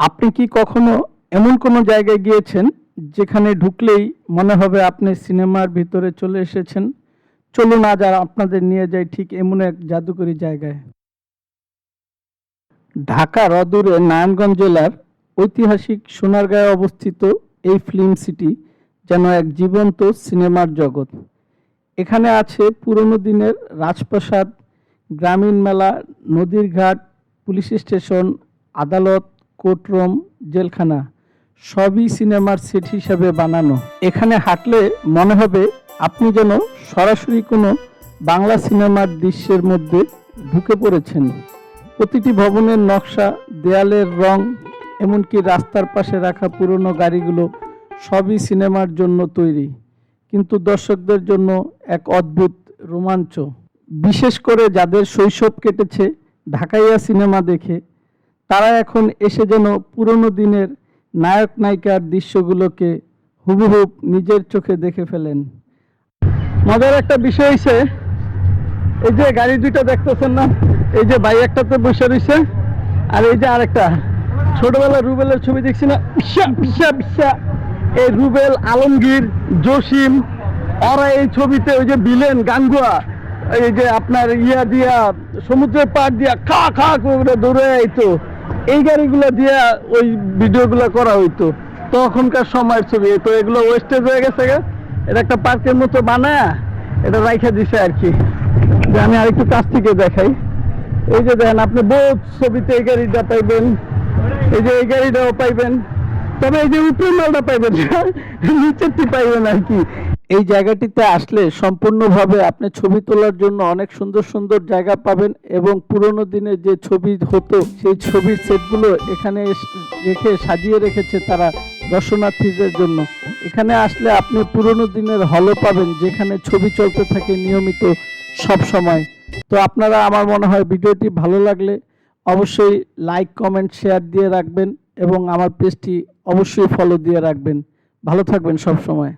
আপনি কি কখনো এমন কোনো জায়গায় গিয়েছেন যেখানে ঢুকলেই মনে হবে আপনি সিনেমার ভিতরে চলে এসেছেন? চলুন আজ আর আপনাদের নিয়ে যাই ঠিক এমন এক জাদুকরী জায়গায়। ঢাকা অদূরে নারায়ণগঞ্জ জেলার ঐতিহাসিক সোনারগাঁয়ে অবস্থিত এই ফিল্ম সিটি যেন এক জীবন্ত সিনেমার জগৎ। এখানে আছে পুরনো দিনের রাজপ্রাসাদ, গ্রামীণ মেলা, নদীর ঘাট, পুলিশ স্টেশন, আদালত কোর্টরুম জেলখানা। সবই সিনেমার সেট হিসেবে বানানো। এখানে হাঁটলে মনে হবে আপনি যেন সরাসরি কোনো বাংলা সিনেমার দৃশ্যের মধ্যে ঢুকে পড়েছেন। প্রতিটি ভবনের নকশা, দেয়ালের রং, এমনকি রাস্তার পাশে রাখা পুরনো গাড়িগুলো সবই সিনেমার জন্য তৈরি। কিন্তু দর্শকদের জন্য এক অদ্ভুত রোমাঞ্চ। বিশেষ করে যাদের শৈশব কেটেছে ঢাকাইয়া সিনেমা দেখে তারা এখন এসে যেন পুরনো দিনের নায়ক নায়িকার দৃশ্যগুলোকে হুবহুব নিজের চোখে দেখে ফেলেন। মজার একটা বিষয় হয়েছে এই যে গাড়ি দুইটা দেখতেছেন না, এই যে ভাই একটাতে বসে রয়েছে আর এই যে আরেকটা। ছোটবেলা রুবেলের ছবি দেখছি না? পিসা পিসা পিসা এই রুবেল, আলমগীর, জসিম, ওরা এই ছবিতে ওই যে বিলেন গাঙ্গুয়া, এই যে আপনার ইয়া দিয়া, সমুদ্রের পাড় দিয়া খা খা করে দৌড়ে আইতো। এই গাড়িগুলো দিয়া ওই ভিডিওগুলো করা হইতো। তখনকার সময়ের ছবি। তো এগুলো ওয়েস্টেজ হয়ে গেছে গে। এটা একটা পার্কের মতো বানায় এটা রাইখা দিছে আর কি। যে আমি আরেকটু কাছ থেকে দেখাই। এই যে দেখেন, আপনি বহুত ছবিতে এই গাড়িটা পাইবেন। এই যে এই গাড়িটাও পাইবেন। তবে এই যে উপরে মালটা পাইবেন নিচেরটি পাইবেন আর কি। এই জায়গাটিতে আসলে সম্পূর্ণভাবে আপনি ছবি তোলার জন্য অনেক সুন্দর সুন্দর জায়গা পাবেন এবং পুরোনো দিনের যে ছবি হতো, সেই ছবির সেটগুলো এখানে রেখে সাজিয়ে রেখেছে তারা দর্শনার্থীদের জন্য। এখানে আসলে আপনি পুরোনো দিনের হলও পাবেন যেখানে ছবি চলতে থাকে নিয়মিত সব সময়। তো আপনারা, আমার মনে হয় ভিডিওটি ভালো লাগলে অবশ্যই লাইক, কমেন্ট, শেয়ার দিয়ে রাখবেন এবং আমার পেজটি অবশ্যই ফলো দিয়ে রাখবেন। ভালো থাকবেন সব সময়।